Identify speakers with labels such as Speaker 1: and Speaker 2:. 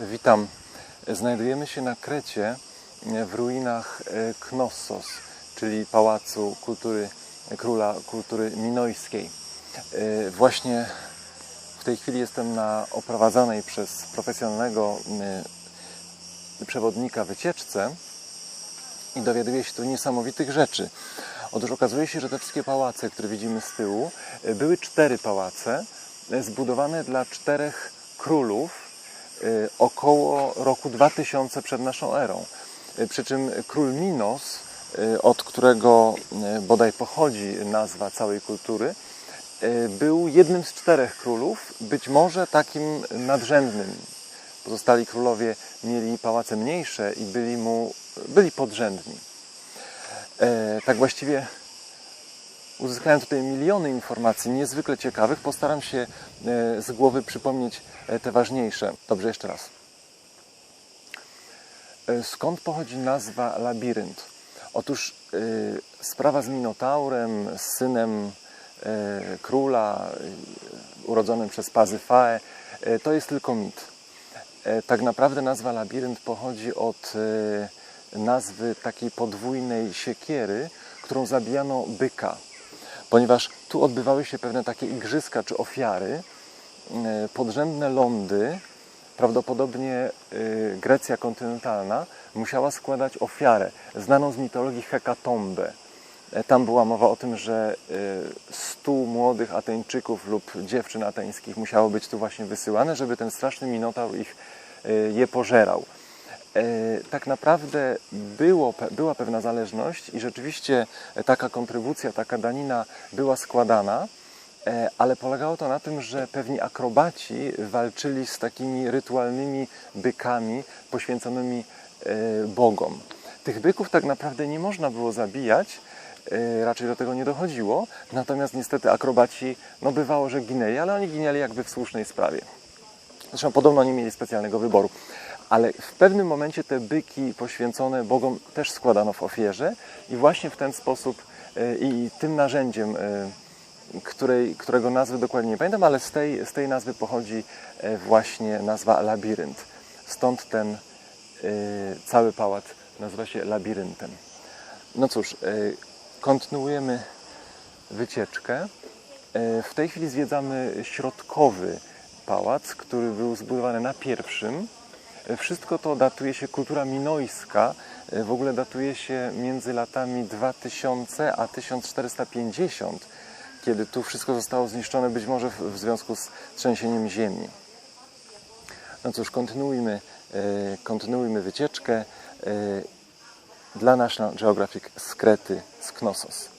Speaker 1: Witam. Znajdujemy się na Krecie w ruinach e, Knossos, czyli Pałacu Kultury Króla Kultury Minojskiej. E, Właśnie w tej chwili jestem na oprowadzanej przez profesjonalnego e, przewodnika wycieczce i dowiaduję się tu niesamowitych rzeczy. Otóż okazuje się, że te wszystkie pałace, które widzimy z tyłu, były cztery pałace zbudowane dla czterech królów około roku 2000 przed naszą erą. Y, Przy czym król Minos, y, od którego y, bodaj pochodzi nazwa całej kultury, y, był jednym z czterech królów, być może takim nadrzędnym. Pozostali królowie mieli pałace mniejsze i byli mu byli podrzędni. E, tak właściwie uzyskałem tutaj miliony informacji niezwykle ciekawych. Postaram się e, z głowy przypomnieć e, te ważniejsze. Dobrze, jeszcze raz. E, Skąd pochodzi nazwa labirynt? Otóż sprawa z Minotaurem, z synem króla, urodzonym przez Pazyfaę, e, to jest tylko mit. Tak naprawdę nazwa labirynt pochodzi od nazwy takiej podwójnej siekiery, którą zabijano byka. Ponieważ tu odbywały się pewne takie igrzyska czy ofiary, e, podrzędne lądy, prawdopodobnie e, Grecja kontynentalna, musiała składać ofiarę, znaną z mitologii hekatombę. E, Tam była mowa o tym, że stu młodych Ateńczyków lub dziewczyn ateńskich musiało być tu właśnie wysyłane, żeby ten straszny minotaur ich je pożerał. E, Tak naprawdę było, była pewna zależność i rzeczywiście taka kontrybucja, taka danina była składana, e, ale polegało to na tym, że pewni akrobaci walczyli z takimi rytualnymi bykami poświęconymi e, bogom. Tych byków tak naprawdę nie można było zabijać, e, raczej do tego nie dochodziło, natomiast niestety akrobaci, no bywało, że ginęli, ale oni ginęli jakby w słusznej sprawie. Zresztą podobno nie mieli specjalnego wyboru. Ale w pewnym momencie te byki poświęcone Bogom też składano w ofierze i właśnie w ten sposób e, i tym narzędziem, e, której, którego nazwy dokładnie nie pamiętam, ale z tej, z tej nazwy pochodzi e, właśnie nazwa labirynt. Stąd ten cały pałac nazywa się labiryntem. No cóż, kontynuujemy wycieczkę. W tej chwili zwiedzamy środkowy pałac, który był zbudowany na pierwszym. Wszystko to datuje się, kultura minojska e, w ogóle datuje się między latami 2000 a 1450, kiedy tu wszystko zostało zniszczone, być może w, w związku z trzęsieniem ziemi. No cóż, kontynuujmy, e, kontynuujmy wycieczkę e, dla National Geographic z Krety, z Knossos.